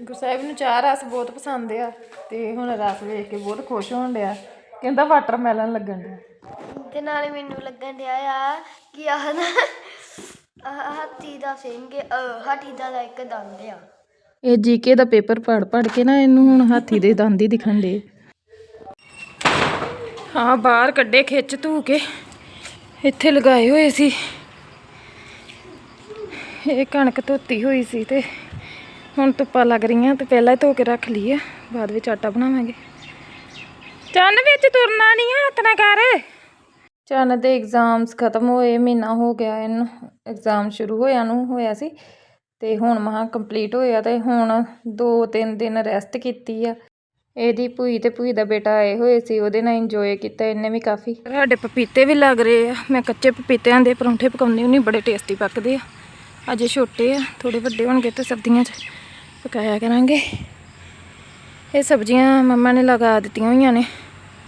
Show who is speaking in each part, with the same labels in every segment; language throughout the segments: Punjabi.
Speaker 1: ਗੁਰਸਾਹਿਬ ਨੂੰ ਚਾਹ ਰਸ ਬਹੁਤ ਪਸੰਦ ਆ ਤੇ ਹੁਣ ਰਸ ਵੇਖ ਕੇ ਬਹੁਤ ਖੁਸ਼ ਹੋਣ ਡਿਆ। ਕਹਿੰਦਾ ਵਾਟਰਮੈਲਨ ਲੱਗਣ ਡਿਆ।
Speaker 2: ਤੇ ਨਾਲੇ ਮੈਨੂੰ ਲੱਗਣ ਡਿਆ ਆ ਕਿ ਆਹ ਨਾ ਆਹ ਹਾਥੀ ਦਾ ਸਿੰਘ ਅਹ, ਹਾਥੀ ਦਾ ਤਾਂ ਇੱਕ ਦੰਦ ਆ।
Speaker 1: ਇਹ ਜੀਕੇ ਦਾ ਪੇਪਰ ਪੜ ਪੜ ਕੇ ਨਾ ਇਹਨੂੰ ਹੁਣ ਹਾਥੀ ਦੇ ਦੰਦ ਹੀ ਦਿਖਣ ਦੇ ਹਾਂ ਬਾਹਰ ਕੱਢੇ ਖਿੱਚ ਧੂ ਕੇ। ਇੱਥੇ ਲਗਾਏ ਹੋਏ ਸੀ। ਇਹ ਕਣਕ ਧੋਤੀ ਹੋਈ ਸੀ ਤੇ ਹੁਣ ਧੁੱਪਾਂ ਲੱਗ ਰਹੀਆਂ ਤੇ ਪਹਿਲਾਂ ਹੀ ਧੋ ਕੇ ਰੱਖ ਲਈ ਆ ਬਾਅਦ ਵਿੱਚ ਆਟਾ ਬਣਾਵਾਂਗੇ। ਚੰਨ ਵਿੱਚ ਤੁਰਨਾ ਨਹੀਂ ਹੱਥ ਨਾ ਕਰ। ਚੰਨ ਦੇ ਐਗਜ਼ਾਮਸ ਖਤਮ ਹੋਏ, ਮਹੀਨਾ ਹੋ ਗਿਆ ਇਹਨੂੰ ਐਗਜ਼ਾਮ ਸ਼ੁਰੂ ਹੋਇਆ ਨੂੰ, ਹੋਇਆ ਸੀ। ਤੇ ਹੁਣ ਮਹਾ ਕੰਪਲੀਟ ਹੋਇਆ ਤੇ ਹੁਣ 2-3 ਦਿਨ ਰੈਸਟ ਕੀਤੀ ਆ। ਇਹਦੀ ਭੂਈ ਤੇ ਭੂਈ ਦਾ ਬੇਟਾ ਆਏ ਹੋਏ ਸੀ, ਉਹਦੇ ਨਾਲ ਇੰਜੋਏ ਕੀਤਾ ਇਹਨੇ ਵੀ ਕਾਫੀ। ਸਾਡੇ ਪਪੀਤੇ ਵੀ ਲੱਗ ਰਹੇ ਆ, ਮੈਂ ਕੱਚੇ ਪਪੀਤਿਆਂ ਦੇ ਪਰੌਂਠੇ ਪਕਾਉਂਦੀ ਹੁੰਦੀ ਬੜੇ ਟੇਸਟੀ ਪੱਕਦੇ ਆ। ਅਜੇ ਛੋਟੇ ਆ ਥੋੜੇ ਵੱਡੇ ਹੋਣਗੇ ਤੇ ਸਰਦੀਆਂ 'ਚ। ਪਕਾਇਆ ਕਰਾਂਗੇ। ਇਹ ਸਬਜ਼ੀਆਂ ਮੰਮਾ ਨੇ ਲਗਾ ਦਿੱਤੀਆਂ ਹੋਈਆਂ ਨੇ।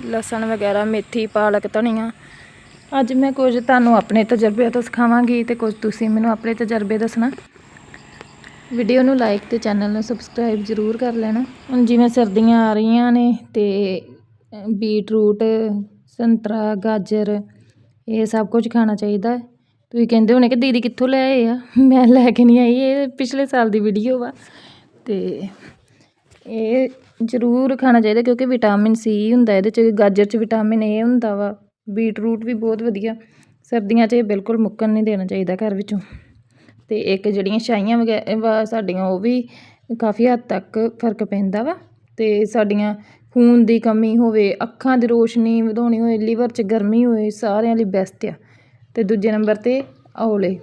Speaker 1: ਲਸਣ ਵਗੈਰਾ, ਮੇਥੀ, ਪਾਲਕ, ਧਨੀਆ। ਅੱਜ ਮੈਂ ਕੁਝ ਤੁਹਾਨੂੰ ਆਪਣੇ ਤਜਰਬੇ ਤੋਂ ਸਿਖਾਵਾਂਗੀ ਤੇ ਕੁਝ ਤੁਸੀਂ ਮੈਨੂੰ ਆਪਣੇ ਤਜਰਬੇ ਦੱਸਣਾ। ਵੀਡੀਓ ਨੂੰ ਲਾਈਕ ਤੇ ਚੈਨਲ ਨੂੰ ਸਬਸਕ੍ਰਾਈਬ ਜ਼ਰੂਰ ਕਰ ਲੈਣਾ। ਹੁਣ ਜਿਵੇਂ ਸਰਦੀਆਂ ਆ ਰਹੀਆਂ ਨੇ ਤੇ ਬੀਟਰੂਟ ਸੰਤਰਾ, ਗਾਜਰ, ਇਹ ਸਭ ਕੁਝ ਖਾਣਾ ਚਾਹੀਦਾ ਤੁਸੀਂ ਕਹਿੰਦੇ ਹੋਣੇ ਕਿ ਦੀਦੀ ਕਿੱਥੋਂ ਲੈ ਆਏ ਆ? ਮੈਂ ਲੈ ਕੇ ਨਹੀਂ ਆਈ, ਇਹ ਪਿਛਲੇ ਸਾਲ ਦੀ ਵੀਡੀਓ ਵਾ। ਅਤੇ ਇਹ ਜ਼ਰੂਰ ਖਾਣਾ ਚਾਹੀਦਾ ਕਿਉਂਕਿ ਵਿਟਾਮਿਨ ਸੀ ਹੁੰਦਾ ਇਹਦੇ ਚ, ਗਾਜਰ ਚ ਵਿਟਾਮਿਨ ਏ ਹੁੰਦਾ ਵਾ, ਬੀਟਰੂਟ ਵੀ ਬਹੁਤ ਵਧੀਆ। ਸਰਦੀਆਂ 'ਚ ਇਹ ਬਿਲਕੁਲ ਮੁੱਕਣ ਨਹੀਂ ਦੇਣਾ ਚਾਹੀਦਾ ਘਰ ਵਿੱਚੋਂ। ਅਤੇ ਇੱਕ ਜਿਹੜੀਆਂ ਛਾਈਆਂ ਵਗੈ ਵਾ ਸਾਡੀਆਂ ਉਹ ਵੀ ਕਾਫੀ ਹੱਦ ਤੱਕ ਫ਼ਰਕ ਪੈਂਦਾ ਵਾ। ਅਤੇ ਸਾਡੀਆਂ ਖੂਨ ਦੀ ਕਮੀ ਹੋਵੇ, ਅੱਖਾਂ ਦੀ ਰੋਸ਼ਨੀ ਵਧਾਉਣੀ ਹੋਏ, ਲੀਵਰ 'ਚ ਗਰਮੀ ਹੋਏ, ਸਾਰਿਆਂ ਲਈ ਬੈਸਟ ਆ। ਅਤੇ ਦੂਜੇ ਨੰਬਰ ਤੇ ਔਲੇ।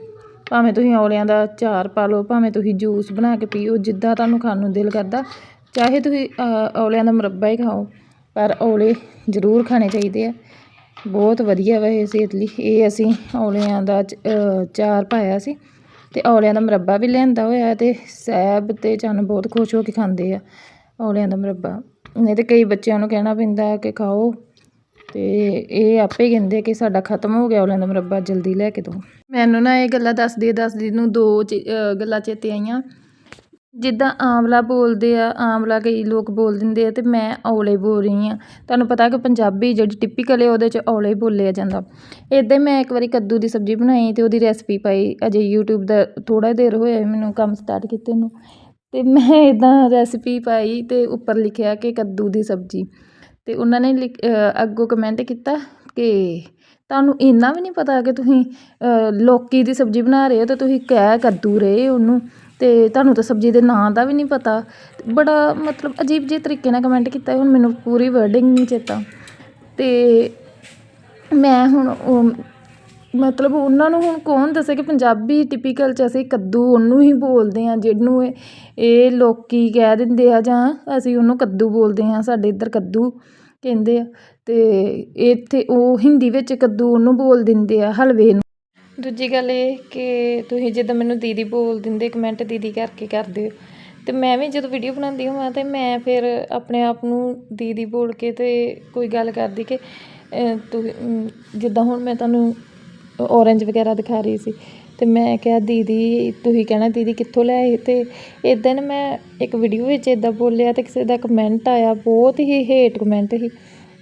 Speaker 1: ਭਾਵੇਂ ਤੁਸੀਂ ਔਲਿਆਂ ਦਾ ਚਾਰ ਪਾ ਲਓ, ਭਾਵੇਂ ਤੁਸੀਂ ਜੂਸ ਬਣਾ ਕੇ ਪੀਓ, ਜਿੱਦਾਂ ਤੁਹਾਨੂੰ ਖਾਣ ਨੂੰ ਦਿਲ ਕਰਦਾ, ਚਾਹੇ ਤੁਸੀਂ ਔਲਿਆਂ ਦਾ ਮੁਰੱਬਾ ਹੀ ਖਾਓ, ਪਰ ਔਲੇ ਜ਼ਰੂਰ ਖਾਣੇ ਚਾਹੀਦੇ ਆ। ਬਹੁਤ ਵਧੀਆ ਵਾ ਇਹ ਸਿਹਤ ਲਈ। ਇਹ ਅਸੀਂ ਔਲਿਆਂ ਦਾ ਚ- ਚਾਰ ਪਾਇਆ ਸੀ ਅਤੇ ਔਲਿਆਂ ਦਾ ਮੁਰੱਬਾ ਵੀ ਲਿਆਂਦਾ ਹੋਇਆ ਅਤੇ ਸਹਿਬ ਅਤੇ ਚੰਨ ਬਹੁਤ ਖੁਸ਼ ਹੋ ਕੇ ਖਾਂਦੇ ਆ ਔਲਿਆਂ ਦਾ ਮੁਰੱਬਾ। ਨਹੀਂ ਤਾਂ ਕਈ ਬੱਚਿਆਂ ਨੂੰ ਕਹਿਣਾ ਪੈਂਦਾ ਕਿ ਖਾਓ। ਤੇ ਇਹ ਆਪੇ ਕਹਿੰਦੇ ਕਿ ਸਾਡਾ ਖਤਮ ਹੋ ਗਿਆ ਔਲਿਆਂ ਦਾ ਮੁਰੱਬਾ ਜਲਦੀ ਲੈ ਕੇ ਦਿਓ ਮੈਨੂੰ ਨਾ ਇਹ ਗੱਲਾਂ ਦੱਸਦੀ ਦੱਸਦੀ ਨੂੰ ਦੋ ਚੀ- ਗੱਲਾਂ ਚੇਤੇ ਆਈਆਂ। ਜਿੱਦਾਂ ਆਮਲਾ ਬੋਲਦੇ ਆ ਆਮਲਾ ਕਈ ਲੋਕ ਬੋਲ ਦਿੰਦੇ ਆ ਤੇ ਮੈਂ ਔਲੇ ਬੋਲ ਰਹੀ ਆ। ਤੁਹਾਨੂੰ ਪਤਾ ਕਿ ਪੰਜਾਬੀ ਜਿਹੜੀ ਟਿਪੀਕਲ ਹੈ ਉਹਦੇ ਚ ਔਲੇ ਬੋਲਿਆ ਜਾਂਦਾ। ਇੱਦਾਂ ਹੀ ਮੈਂ ਇੱਕ ਵਾਰੀ ਕੱਦੂ ਦੀ ਸਬਜ਼ੀ ਬਣਾਈ ਤੇ ਉਹਦੀ ਰੈਸਪੀ ਪਾਈ। ਅਜੇ YouTube ਦਾ ਥੋੜਾ ਦੇਰ ਹੋਇਆ ਮੈਨੂੰ ਕੰਮ ਸਟਾਰਟ ਕੀਤੇ ਨੂੰ। ਤੇ ਮੈਂ ਇਦਾਂ ਰੈਸਪੀ ਪਾਈ ਤੇ ਉੱਪਰ ਲਿਖਿਆ ਕਿ ਕੱਦੂ ਦੀ ਸਬਜ਼ੀ। ਅਤੇ ਉਹਨਾਂ ਨੇ ਲਿਖ- ਅੱਗੋਂ ਕਮੈਂਟ ਕੀਤਾ ਕਿ ਤੁਹਾਨੂੰ ਇੰਨਾ ਵੀ ਨਹੀਂ ਪਤਾ ਕਿ ਤੁਸੀਂ ਅ, ਲੌਕੀ ਦੀ ਸਬਜ਼ੀ ਬਣਾ ਰਹੇ ਹੋ ਤੇ ਤੁਸੀਂ ਕਹਿ ਕੱਦੂ ਰਹੇ ਉਹਨੂੰ ਅਤੇ ਤੁਹਾਨੂੰ ਤਾਂ ਸਬਜ਼ੀ ਦੇ ਨਾਂ ਦਾ ਵੀ ਨਹੀਂ ਪਤਾ। ਬੜਾ ਮਤਲਬ ਅਜੀਬ ਜਿਹੇ ਤਰੀਕੇ ਨਾਲ ਕਮੈਂਟ ਕੀਤਾ ਹੁਣ ਮੈਨੂੰ ਪੂਰੀ ਵਰਡਿੰਗ ਨਹੀਂ ਚੇਤਾ। ਅਤੇ ਮੈਂ ਹੁਣ ਉਹ ਮਤਲਬ ਉਹਨਾਂ ਨੂੰ ਹੁਣ ਕੌਣ ਦੱਸੇ ਕਿ ਪੰਜਾਬੀ ਟਿਪੀਕਲ ਚ ਅਸੀਂ ਕੱਦੂ ਉਹਨੂੰ ਹੀ ਬੋਲਦੇ ਹਾਂ ਜਿਹਨੂੰ ਇਹ ਇਹ ਲੋਕੀ ਕਹਿ ਦਿੰਦੇ ਆ ਜਾਂ ਅਸੀਂ ਉਹਨੂੰ ਕੱਦੂ ਬੋਲਦੇ ਹਾਂ ਸਾਡੇ ਇੱਧਰ ਕੱਦੂ ਕਹਿੰਦੇ ਆ ਅਤੇ ਇੱਥੇ ਉਹ ਹਿੰਦੀ ਵਿੱਚ ਕੱਦੂ ਉਹਨੂੰ ਬੋਲ ਦਿੰਦੇ ਆ ਹਲਵੇ ਨੂੰ। ਦੂਜੀ ਗੱਲ ਇਹ ਕਿ ਤੁਸੀਂ ਜਿੱਦਾਂ ਮੈਨੂੰ ਦੀਦੀ ਬੋਲ ਦਿੰਦੇ ਕਮੈਂਟ ਦੀਦੀ ਕਰਕੇ ਕਰਦੇ ਹੋ। ਤੇ ਮੈਂ ਵੀ ਜਦੋਂ ਵੀਡੀਓ ਬਣਾਉਂਦੀ ਹਾਂ ਤੇ ਮੈਂ ਫਿਰ ਆਪਣੇ ਆਪ ਨੂੰ ਦੀਦੀ ਬੋਲ ਕੇ ਤੇ ਕੋਈ ਗੱਲ ਕਰਦੀ ਕਿ ਅਹ, ਜਿੱਦਾਂ ਹੁਣ ਮੈਂ ਤੁਹਾਨੂੰ ਔਰੇਂਜ ਵਗੈਰਾ ਦਿਖਾ ਰਹੀ ਸੀ ਅਤੇ ਮੈਂ ਕਿਹਾ, ਦੀਦੀ, ਤੁਸੀਂ ਕਹਿਣਾ, ਦੀਦੀ ਕਿੱਥੋਂ ਲੈ ਆਏ? ਅਤੇ ਇੱਦਾਂ ਨਾ ਮੈਂ ਇੱਕ ਵੀਡੀਓ ਵਿੱਚ ਇੱਦਾਂ ਬੋਲਿਆ ਅਤੇ ਕਿਸੇ ਦਾ ਕਮੈਂਟ ਆਇਆ, ਬਹੁਤ ਹੀ ਹੇਟ ਕਮੈਂਟ ਸੀ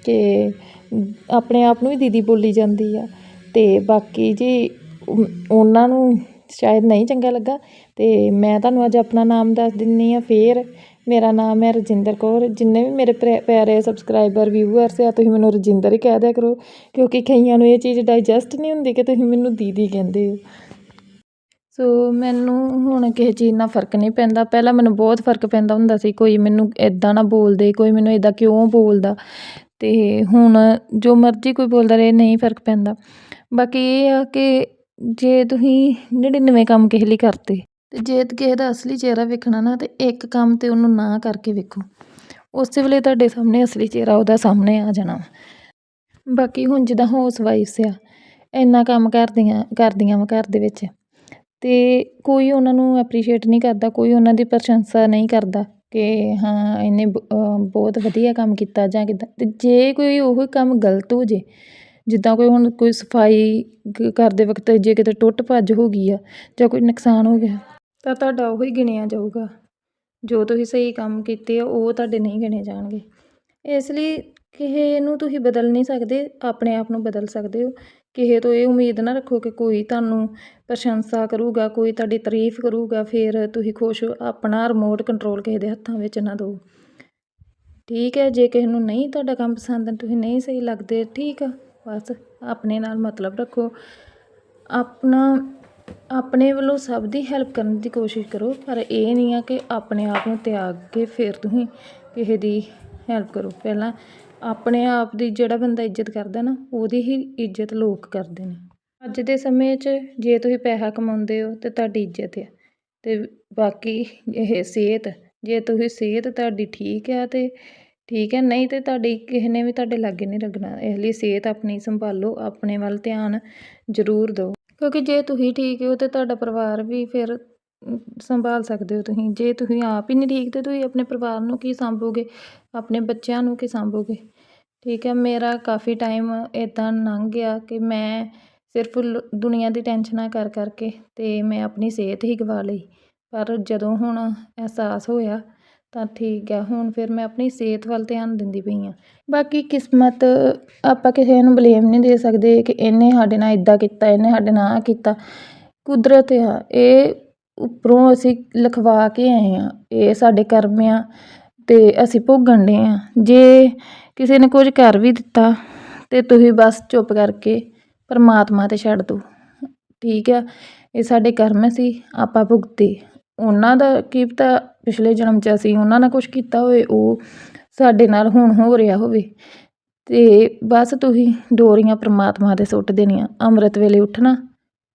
Speaker 1: ਕਿ ਆਪਣੇ ਆਪ ਨੂੰ ਵੀ ਦੀਦੀ ਬੋਲੀ ਜਾਂਦੀ ਆ। ਅਤੇ ਬਾਕੀ ਜੀ ਉਹਨਾਂ ਨੂੰ ਸ਼ਾਇਦ ਨਹੀਂ ਚੰਗਾ ਲੱਗਾ। ਅਤੇ ਮੈਂ ਤੁਹਾਨੂੰ ਅੱਜ ਆਪਣਾ ਨਾਮ ਦੱਸ ਦਿੰਦੀ ਹਾਂ ਫੇਰ। ਮੇਰਾ ਨਾਮ ਹੈ ਰਜਿੰਦਰ ਕੌਰ। ਜਿੰਨੇ ਵੀ ਮੇਰੇ ਪਿਆ- ਪਿਆਰੇ ਸਬਸਕ੍ਰਾਈਬਰ ਵਿਊਅਰਸ ਆ, ਤੁਸੀਂ ਮੈਨੂੰ ਰਜਿੰਦਰ ਹੀ ਕਹਿ ਦਿਆ ਕਰੋ। ਕਿਉਂਕਿ ਕਈਆਂ ਨੂੰ ਇਹ ਚੀਜ਼ ਡਾਈਜੈਸਟ ਨਹੀਂ ਹੁੰਦੀ ਕਿ ਤੁਸੀਂ ਮੈਨੂੰ ਦੀਦੀ ਕਹਿੰਦੇ ਹੋ। ਸੋ ਮੈਨੂੰ ਹੁਣ ਕਿਸੇ ਚੀਜ਼ ਨਾਲ ਫ਼ਰਕ ਨਹੀਂ ਪੈਂਦਾ। ਪਹਿਲਾਂ ਮੈਨੂੰ ਬਹੁਤ ਫ਼ਰਕ ਪੈਂਦਾ ਹੁੰਦਾ ਸੀ, ਕੋਈ ਮੈਨੂੰ ਇੱਦਾਂ ਨਾ ਬੋਲਦੇ, ਕੋਈ ਮੈਨੂੰ ਇੱਦਾਂ ਕਿਉਂ ਬੋਲਦਾ। ਅਤੇ ਹੁਣ ਜੋ ਮਰਜ਼ੀ ਕੋਈ ਬੋਲਦਾ ਰਹੇ, ਨਹੀਂ ਫ਼ਰਕ ਪੈਂਦਾ। ਬਾਕੀ ਇਹ ਆ ਕਿ ਜੇ ਤੁਸੀਂ ਨੜਿਨਵੇਂ ਕੰਮ ਕਿਸੇ ਲਈ ਕਰਤੇ ਅਤੇ ਜੇ ਕਿਸੇ ਦਾ ਅਸਲੀ ਚਿਹਰਾ ਵੇਖਣਾ ਨਾ, ਤਾਂ ਇੱਕ ਕੰਮ ਤੇ ਉਹਨੂੰ ਨਾ ਕਰਕੇ ਵੇਖੋ। ਉਸੇ ਵੇਲੇ ਤੁਹਾਡੇ ਸਾਹਮਣੇ ਅਸਲੀ ਚਿਹਰਾ ਉਹਦਾ ਸਾਹਮਣੇ ਆ ਜਾਣਾ। ਬਾਕੀ ਹੁਣ ਜਿੱਦਾਂ ਹਾਊਸ ਵਾਈਫਸ ਆ, ਇੰਨਾ ਕੰਮ ਕਰਦੀਆਂ ਕਰਦੀਆਂ ਵਾ ਘਰ ਦੇ ਵਿੱਚ। ਅਤੇ ਕੋਈ ਉਹਨਾਂ ਨੂੰ ਐਪਰੀਸ਼ੀਏਟ ਨਹੀਂ ਕਰਦਾ, ਕੋਈ ਉਹਨਾਂ ਦੀ ਪ੍ਰਸ਼ੰਸਾ ਨਹੀਂ ਕਰਦਾ ਕਿ ਹਾਂ, ਇਹਨੇ ਬ- ਬਹੁਤ ਵਧੀਆ ਕੰਮ ਕੀਤਾ ਜਾਂ ਕਿੱਦਾਂ। ਅਤੇ ਜੇ ਕੋਈ ਉਹ ਕੰਮ ਗਲਤ ਹੋ ਜੇ, ਜਿੱਦਾਂ ਕੋਈ ਹੁਣ ਕੋਈ ਸਫ਼ਾਈ ਕ- ਕਰਦੇ ਵਕਤ ਜੇ ਕਿਤੇ ਟੁੱਟ ਭੱਜ ਹੋ ਗਈ ਆ ਜਾਂ ਕੋਈ ਨੁਕਸਾਨ ਹੋ ਗਿਆ, ਤਾਂ ਤੁਹਾਡਾ ਉਹ ਹੀ ਗਿਣਿਆ ਜਾਊਗਾ। ਜੋ ਤੁਸੀਂ ਸਹੀ ਕੰਮ ਕੀਤੇ ਆ, ਉਹ ਤੁਹਾਡੇ ਨਹੀਂ ਗਿਣੇ ਜਾਣਗੇ। ਇਸ ਲਈ ਕਿਸੇ ਨੂੰ ਤੁਸੀਂ ਬਦਲ ਨਹੀਂ ਸਕਦੇ, ਆਪਣੇ ਆਪ ਨੂੰ ਬਦਲ ਸਕਦੇ ਹੋ। ਕਿਸੇ ਤੋਂ ਇਹ ਉਮੀਦ ਨਾ ਰੱਖੋ ਕਿ ਕੋਈ ਤੁਹਾਨੂੰ ਪ੍ਰਸ਼ੰਸਾ ਕਰੂਗਾ, ਕੋਈ ਤੁਹਾਡੀ ਤਾਰੀਫ ਕਰੂਗਾ, ਫਿਰ ਤੁਸੀਂ ਖੁਸ਼ ਹੋ, ਆਪਣਾ ਰਿਮੋਟ ਕੰਟਰੋਲ ਕਿਸੇ ਦੇ ਹੱਥਾਂ ਵਿੱਚ ਨਾ ਦਿਓ। ਠੀਕ ਹੈ, ਜੇ ਕਿਸੇ ਨੂੰ ਨਹੀਂ ਤੁਹਾਡਾ ਕੰਮ ਪਸੰਦ, ਤੁਸੀਂ ਨਹੀਂ ਸਹੀ ਲੱਗਦੇ, ਠੀਕ ਆ, ਬਸ ਆਪਣੇ ਨਾਲ ਮਤਲਬ ਰੱਖੋ। ਆਪਣਾ, ਆਪਣੇ ਵੱਲੋਂ ਸਭ ਦੀ ਹੈਲਪ ਕਰਨ ਦੀ ਕੋਸ਼ਿਸ਼ ਕਰੋ, ਪਰ ਇਹ ਨਹੀਂ ਆ ਕਿ ਆਪਣੇ ਆਪ ਨੂੰ ਤਿਆਗ ਕੇ ਫਿਰ ਤੁਸੀਂ ਕਿਸੇ ਦੀ ਹੈਲਪ ਕਰੋ। ਪਹਿਲਾਂ ਆਪਣੇ ਆਪ ਦੀ ਜਿਹੜਾ ਬੰਦਾ ਇੱਜ਼ਤ ਕਰਦਾ ਨਾ, ਉਹਦੀ ਹੀ ਇੱਜ਼ਤ ਲੋਕ ਕਰਦੇ ਨੇ। ਅੱਜ ਦੇ ਸਮੇਂ 'ਚ ਜੇ ਤੁਸੀਂ ਪੈਸਾ ਕਮਾਉਂਦੇ ਹੋ ਤਾਂ ਤੁਹਾਡੀ ਇੱਜ਼ਤ ਆ ਅਤੇ ਬਾਕੀ ਇਹ ਸਿਹਤ, ਜੇ ਤੁਸੀਂ ਸਿਹਤ ਤੁਹਾਡੀ ਠੀਕ ਆ ਤਾਂ ਠੀਕ ਹੈ ਨਹੀਂ ਤਾਂ ਤੁਹਾਡੀ ਕਿਸੇ ਨੇ ਵੀ ਤੁਹਾਡੇ ਲਾਗੇ ਨਹੀਂ ਲੱਗਣਾ। ਇਸ ਲਈ ਸਿਹਤ ਆਪਣੀ ਸੰਭਾਲੋ, ਆਪਣੇ ਵੱਲ ਧਿਆਨ ਜ਼ਰੂਰ ਦਿਓ। ਕਿਉਂਕਿ ਜੇ ਤੁਸੀਂ ਠੀਕ ਹੋ ਤਾਂ ਤੁਹਾਡਾ ਪਰਿਵਾਰ ਵੀ ਫਿਰ ਸੰਭਾਲ ਸਕਦੇ ਹੋ ਤੁਸੀਂ। ਜੇ ਤੁਸੀਂ ਆਪ ਹੀ ਨਹੀਂ ਠੀਕ ਤੇ ਤੁਸੀਂ ਆਪਣੇ ਪਰਿਵਾਰ ਨੂੰ ਕੀ ਸੰਭੋਗੇ? ਆਪਣੇ ਬੱਚਿਆਂ ਨੂੰ ਕੀ ਸੰਭੋਗੇ? ਠੀਕ ਹੈ, ਮੇਰਾ ਕਾਫੀ ਟਾਈਮ ਇੱਦਾਂ ਲੰਘ ਗਿਆ ਕਿ ਮੈਂ ਸਿਰਫ ਲ- ਦੁਨੀਆ ਦੀ ਟੈਨਸ਼ਨਾਂ ਕਰ ਕਰਕੇ ਅਤੇ ਮੈਂ ਆਪਣੀ ਸਿਹਤ ਹੀ ਗਵਾ ਲਈ। ਪਰ ਜਦੋਂ ਹੁਣ ਅਹਿਸਾਸ ਹੋਇਆ ਤਾਂ ਠੀਕ ਆ ਹੁਣ ਫਿਰ ਮੈਂ ਆਪਣੀ ਸਿਹਤ ਵੱਲ ਧਿਆਨ ਦਿੰਦੀ ਪਈ ਹਾਂ। ਬਾਕੀ ਕਿਸਮਤ ਆਪਾਂ ਕਿਸੇ ਨੂੰ ਬਲੇਮ ਨਹੀਂ ਦੇ ਸਕਦੇ ਕਿ ਇਹਨੇ ਸਾਡੇ ਨਾਲ ਇੱਦਾਂ ਕੀਤਾ, ਇਹਨੇ ਸਾਡੇ ਨਾਲ ਆਹ ਕੀਤਾ। ਕੁਦਰਤ ਆ, ਇਹ ਉੱਪਰੋਂ ਅਸੀਂ ਲਿਖਵਾ ਕੇ ਆਏ ਹਾਂ, ਇਹ ਸਾਡੇ ਕਰਮ ਆ ਅਤੇ ਅਸੀਂ ਭੋਗਣ ਡੇ ਹਾਂ। ਜੇ ਕਿਸੇ ਨੇ ਕੁਝ ਕਰ ਵੀ ਦਿੱਤਾ ਤਾਂ ਤੁਸੀਂ ਬਸ ਚੁੱਪ ਕਰਕੇ ਪਰਮਾਤਮਾ ਤੇ ਛੱਡ ਦਿਓ। ਠੀਕ ਆ, ਇਹ ਸਾਡੇ ਕਰਮ ਸੀ, ਆਪਾਂ ਭੁਗਤੇ। ਉਹਨਾਂ ਦਾ ਕੀ ਪਤਾ, ਪਿਛਲੇ ਜਨਮ 'ਚ ਅਸੀਂ ਉਹਨਾਂ ਨਾਲ ਕੁਝ ਕੀਤਾ ਹੋਵੇ, ਉਹ ਸਾਡੇ ਨਾਲ ਹੁਣ ਹੋ ਰਿਹਾ ਹੋਵੇ। ਅਤੇ ਬਸ ਤੁਸੀਂ ਡੋਰੀਆਂ ਪਰਮਾਤਮਾ 'ਤੇ ਸੁੱਟ ਦੇਣੀਆਂ, ਅੰਮ੍ਰਿਤ ਵੇਲੇ ਉੱਠਣਾ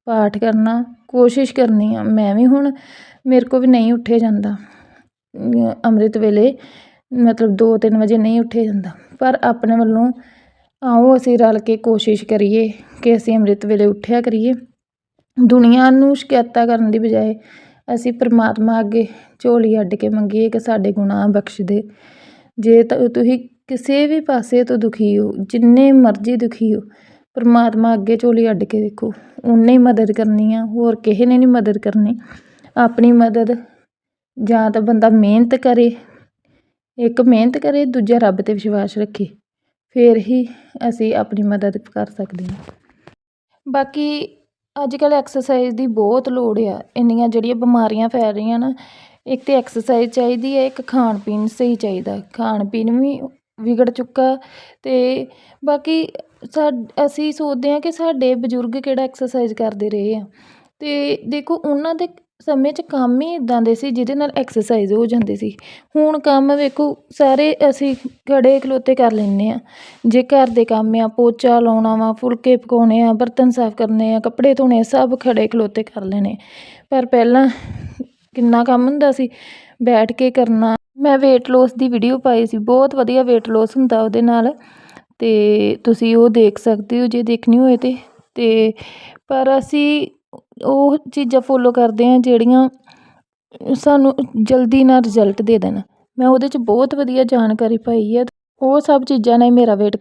Speaker 1: ਪਾਠ ਕਰਨਾ, ਕੋਸ਼ਿਸ਼ ਕਰਨੀ ਆ। ਮੈਂ ਵੀ ਹੁਣ ਮੇਰੇ ਕੋਲ ਵੀ ਨਹੀਂ ਉੱਠਿਆ ਜਾਂਦਾ। ਅੰਮ੍ਰਿਤ ਵੇਲੇ ਮਤਲਬ 2-3 ਵਜੇ ਨਹੀਂ ਉੱਠਿਆ ਜਾਂਦਾ। ਪਰ ਆਪਣੇ ਵੱਲੋਂ ਆਓ ਅਸੀਂ ਰਲ ਕੇ ਕੋਸ਼ਿਸ਼ ਕਰੀਏ ਕਿ ਅਸੀਂ ਅੰਮ੍ਰਿਤ ਵੇਲੇ ਉੱਠਿਆ ਕਰੀਏ। ਦੁਨੀਆ ਨੂੰ ਸ਼ਿਕਾਇਤਾਂ ਕਰਨ ਦੀ ਬਜਾਏ ਅਸੀਂ ਪਰਮਾਤਮਾ ਅੱਗੇ ਝੋਲੀ ਅੱਡ ਕੇ ਮੰਗੀਏ ਕਿ ਸਾਡੇ ਗੁਨਾਹ ਬਖਸ਼ ਦੇ। ਜੇ ਤਾਂ ਤੁਸੀਂ ਕਿਸੇ ਵੀ ਪਾਸੇ ਤੋਂ ਦੁਖੀ ਹੋ, ਜਿੰਨੇ ਮਰਜ਼ੀ ਦੁਖੀ ਹੋ ਪਰਮਾਤਮਾ ਅੱਗੇ ਝੋਲੀ ਅੱਡ ਕੇ ਦੇਖੋ, ਉਹਨੇ ਹੀ ਮਦਦ ਕਰਨੀ ਆ, ਹੋਰ ਕਿਸੇ ਨੇ ਨਹੀਂ ਮਦਦ ਕਰਨੀ। ਆਪਣੀ ਮਦਦ ਜਾਂ ਤਾਂ ਬੰਦਾ ਮਿਹਨਤ ਕਰੇ, ਇੱਕ ਮਿਹਨਤ ਕਰੇ, ਦੂਜਾ ਰੱਬ ਤੇ ਵਿਸ਼ਵਾਸ ਰੱਖੇ, ਫਿਰ ਹੀ ਅਸੀਂ ਆਪਣੀ ਮਦਦ ਕਰ ਸਕਦੇ ਹਾਂ। ਬਾਕੀ ਅੱਜ ਕੱਲ੍ਹ ਐਕਸਰਸਾਈਜ਼ ਦੀ ਬਹੁਤ ਲੋੜ ਆ, ਇੰਨੀਆਂ ਜਿਹੜੀਆਂ ਬਿਮਾਰੀਆਂ ਫੈਲ ਰਹੀਆਂ ਨਾ, ਇੱਕ ਤਾਂ ਐਕਸਰਸਾਈਜ਼ ਚਾਹੀਦੀ ਹੈ ਇੱਕ ਖਾਣ ਪੀਣ ਸਹੀ ਚਾਹੀਦਾ। ਖਾਣ ਪੀਣ ਵੀ ਵਿਗੜ ਚੁੱਕਾ ਅਤੇ ਬਾਕੀ ਸਾ ਅਸੀਂ ਸੋਚਦੇ ਹਾਂ ਕਿ ਸਾਡੇ ਬਜ਼ੁਰਗ ਕਿਹੜਾ ਐਕਸਰਸਾਈਜ਼ ਕਰਦੇ ਰਹੇ ਆ। ਅਤੇ ਦੇਖੋ ਉਹਨਾਂ ਦੇ ਸਮੇਂ 'ਚ ਕੰਮ ਹੀ ਇੱਦਾਂ ਦੇ ਸੀ ਜਿਹਦੇ ਨਾਲ ਐਕਸਰਸਾਈਜ਼ ਹੋ ਜਾਂਦੀ ਸੀ। ਹੁਣ ਕੰਮ ਵੇਖੋ ਸਾਰੇ ਅਸੀਂ ਖੜ੍ਹੇ ਖਲੋਤੇ ਕਰ ਲੈਂਦੇ ਹਾਂ। ਜੇ ਘਰ ਦੇ ਕੰਮ ਆ ਪੋਚਾ ਲਾਉਣਾ ਵਾ ਫੁਲਕੇ ਪਕਾਉਣੇ ਆ ਬਰਤਨ ਸਾਫ਼ ਕਰਨੇ ਆ ਕੱਪੜੇ ਧੋਣੇ ਆ, ਸਭ ਖੜ੍ਹੇ ਖਲੋਤੇ ਕਰ ਲੈਣੇ। ਪਰ ਪਹਿਲਾਂ ਕਿੰਨਾ ਕੰਮ ਹੁੰਦਾ ਸੀ ਬੈਠ ਕੇ ਕਰਨਾ। ਮੈਂ ਵੇਟ ਲੋਸ ਦੀ ਵੀਡੀਓ ਪਾਈ ਸੀ, ਬਹੁਤ ਵਧੀਆ ਵੇਟ ਲੋਸ ਹੁੰਦਾ ਉਹਦੇ ਨਾਲ ਅਤੇ ਤੁਸੀਂ ਉਹ ਦੇਖ ਸਕਦੇ ਹੋ ਜੇ ਦੇਖਣੀ ਹੋਏ ਤਾਂ, ਤੇ ਪਰ ਅਸੀਂ ਉਹ ਚੀਜ਼ਾਂ ਫੋਲੋ ਕਰਦੇ ਹਾਂ ਜਿਹੜੀਆਂ ਸਾਨੂੰ ਜਲਦੀ ਨਾਲ ਰਿਜ਼ਲਟ ਦੇ ਦੇਣ। ਮੈਂ ਉਹਦੇ 'ਚ ਬਹੁਤ ਵਧੀਆ ਜਾਣਕਾਰੀ ਪਾਈ ਹੈ, ਉਹ ਸਭ ਚੀਜ਼ਾਂ ਨੇ ਮੇਰਾ weight